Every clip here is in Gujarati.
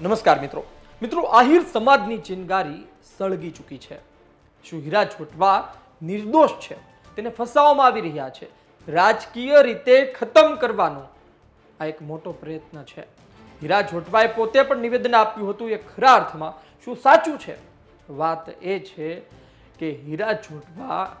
નમસ્કાર મિત્રો. મિત્રો, આહિર સમાજની ચિનગારી સળગી ચૂકી છે. શું હીરા છોટવા નિર્દોષ છે? તેને ફસાવવામાં આવી રહ્યા છે. રાજકીય રીતે ખતમ કરવાનો આ એક મોટો પ્રયત્ન છે. હીરા જોટવાએ પોતે પણ નિવેદન આપ્યું હતું એ ખરા અર્થમાં. શું સાચું છે? વાત એ છે કે હીરા જોટવા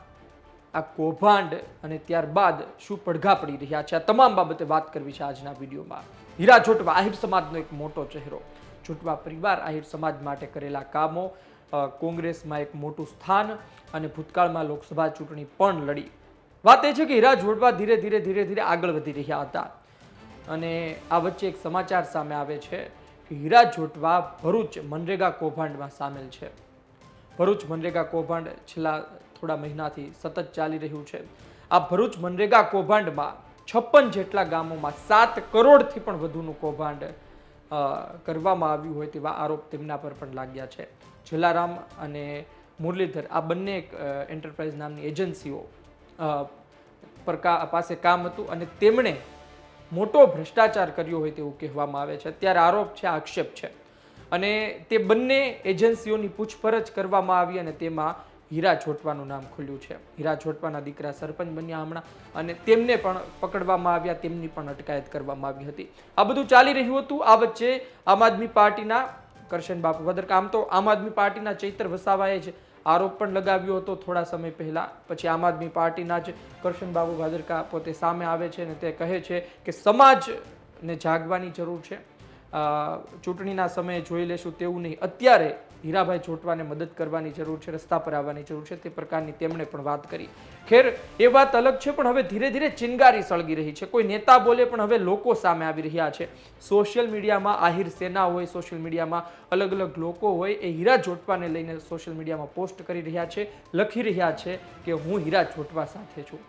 આ કૌભાંડ અને ત્યારબાદ શું પડઘા પડી રહ્યા છે આ તમામ બાબતે વાત કરવી છે આજના વિડીયોમાં. હીરા જોટવા આહિર સમાજનો એક મોટો ચહેરો. જોટવા પરિવાર આહિર સમાજ માટે કરેલા કામો કોંગ્રેસમાં એક મોટું સ્થાન અને ભૂતકાળમાં લોકસભા ચૂંટણી પણ લડી. વાત એ છે કે હીરા જોડવા ધીરે ધીરે ધીરે ધીરે આગળ વધી રહ્યા હતા. અને આ વચ્ચે એક સમાચાર સામે આવે છે કે હીરા જોટવા ભરૂચ મનરેગા કૌભાંડમાં સામેલ છે. ભરૂચ મનરેગા કૌભાંડ છેલ્લા થોડા મહિનાથી સતત ચાલી રહ્યું છે. આ ભરૂચ મનરેગા કૌભાંડમાં છપ્પન જેટલા ગામોમાં સાત કરોડથી પણ વધુનું કૌભાંડ કરવામાં આવ્યું હોય તેવા આરોપ તેમના પર પણ લાગ્યા છે. જલારામ અને મુરલીધર આ બંને એન્ટરપ્રાઇઝ નામની એજન્સીઓ પર પાસે કામ હતું અને તેમણે મોટો ભ્રષ્ટાચાર કર્યો હોય તેવું કહેવામાં આવે છે. અત્યારે આરોપ છે, આક્ષેપ છે. અને તે બંને એજન્સીઓની પૂછપરછ કરવામાં આવી અને તેમાં હીરા જોટવાનું નામ ખુલ્યું છે. હીરા જોટવાના દીકરા સરપંચ બન્યા હમણાં અને તેમને પણ પકડવામાં આવ્યા, તેમની પણ અટકાયત કરવામાં આવી હતી. આ બધું ચાલી રહ્યું હતું. આ વચ્ચે આમ આદમી પાર્ટીના કરશન બાપુ ભદ્રક આમ તો આમ આદમી પાર્ટીના ચૈતર વસાવાએ જ આરોપ પણ લગાવ્યો હતો થોડા સમય પહેલા. પછી આમ આદમી પાર્ટીના જ કરશન બાબુ ભાદરકા પોતે સામે આવે છે અને તે કહે છે કે સમાજને જાગવાની જરૂર છે. ચૂંટણીના સમયે જોઈ લેશું તેવું નહીં. અત્યારે હીરાભાઈ જોટવાને મદદ કરવાની જરૂર છે, રસ્તા પર આવવાની જરૂર છે, તે પ્રકારની તેમણે પણ વાત કરી. ખેર, એ વાત અલગ છે, પણ હવે ધીરે ધીરે ચિનગારી સળગી રહી છે. કોઈ નેતા બોલે, પણ હવે લોકો સામે આવી રહ્યા છે. સોશિયલ મીડિયામાં આહિર સેના હોય, સોશિયલ મીડિયામાં અલગ અલગ લોકો હોય, એ હીરા જોટવાને લઈને સોશિયલ મીડિયામાં પોસ્ટ કરી રહ્યા છે, લખી રહ્યા છે કે હું હીરા જોટવા સાથે છું.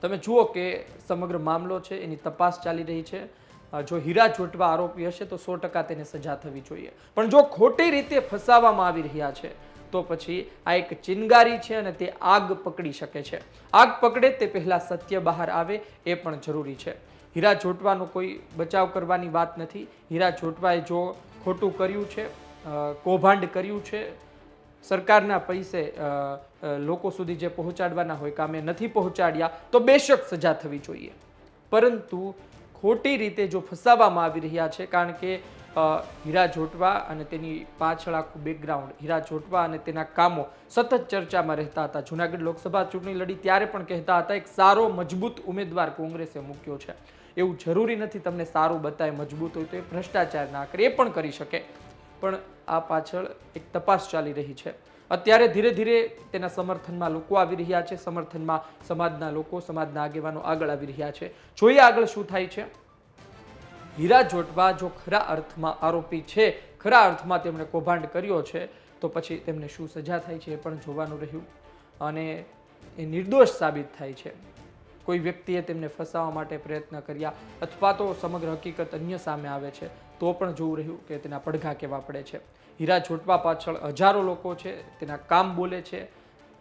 તમે જુઓ કે સમગ્ર મામલો છે, એની તપાસ ચાલી રહી છે. જો હીરા જોટવા આરોપી હશે તો સો ટકા તેને સજા થવી જોઈએ. પણ જો ખોટી રીતે ફસાવવામાં આવી રહ્યા છે, તો પછી આ એક ચિનગારી છે અને તે આગ પકડી શકે છે. આગ પકડે તે પહેલા સત્ય બહાર આવે એ પણ જરૂરી છે. હીરા જોટવાનો કોઈ બચાવ કરવાની વાત નથી. હીરા જોટવાએ જો ખોટું કર્યું છે કૌભાંડ કર્યું છે, સરકારના પૈસે લોકો સુધી જે પહોંચાડવાના હોય કામે નથી પહોંચાડ્યા, તો બેશક સજા થવી જોઈએ. પરંતુ ખોટી રીતે જો ફસાવવામાં આવી રહ્યા છે, કારણ કે હીરા જોટવા અને તેની પાછળ આખું બેકગ્રાઉન્ડ હીરા જોટવા અને તેના કામો સતત ચર્ચામાં રહેતા હતા. જુનાગઢ લોકસભા ચૂંટણી લડી ત્યારે પણ કહેતા હતા, એક સારો, મજબૂત ઉમેદવાર કોંગ્રેસે મૂક્યો છે. એવું જરૂરી નથી તમને સારું બતાવે મજબૂત હોય તો એ ભ્રષ્ટાચાર ના કરે એ પણ કરી શકે. પણ આ પાછળ એક તપાસ ચાલી રહી છે. અત્યારે ધીરે ધીરે તેના સમર્થનમાં લોકો આવી રહ્યા છે, સમર્થનમાં સમાજના લોકો, સમાજના આગેવાનો આગળ આવી રહ્યા છે. જોઈએ આગળ શું થાય છે. હીરા જોટવા જો ખરા અર્થમાં આરોપી છે, ખરા અર્થમાં તેમણે કૌભાંડ કર્યો છે, તો પછી તેમને શું સજા થાય છે એ પણ જોવાનું રહ્યું. અને એ નિર્દોષ સાબિત થાય છે. કોઈ વ્યક્તિએ તેમને ફસાવવા માટે પ્રયત્ન કર્યા અથવા તો સમગ્ર હકીકત અન્ય સામે આવે છે, તો પણ જોવું રહ્યું કે તેના પડઘા કેવા પડે છે. હીરા છોટવા પાછળ હજારો લોકો છે, તેના કામ બોલે છે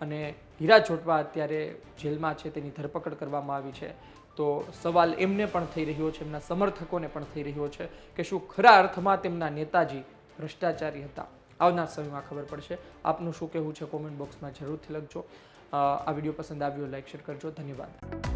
અને હીરા છોટવા અત્યારે જેલમાં છે, તેની ધરપકડ કરવામાં આવી છે. તો સવાલ એમને પણ થઈ રહ્યો છે, એમના સમર્થકોને પણ થઈ રહ્યો છે કે શું ખરા અર્થમાં તેમના નેતાજી ભ્રષ્ટાચારી હતા. આવનાર સમયમાં ખબર પડશે. આપનું શું કહેવું છે કોમેન્ટ બોક્સમાં જરૂરથી લખજો. આ વીડિયો પસંદ આવ્યો લાઈક, શેર કરજો. ધન્યવાદ.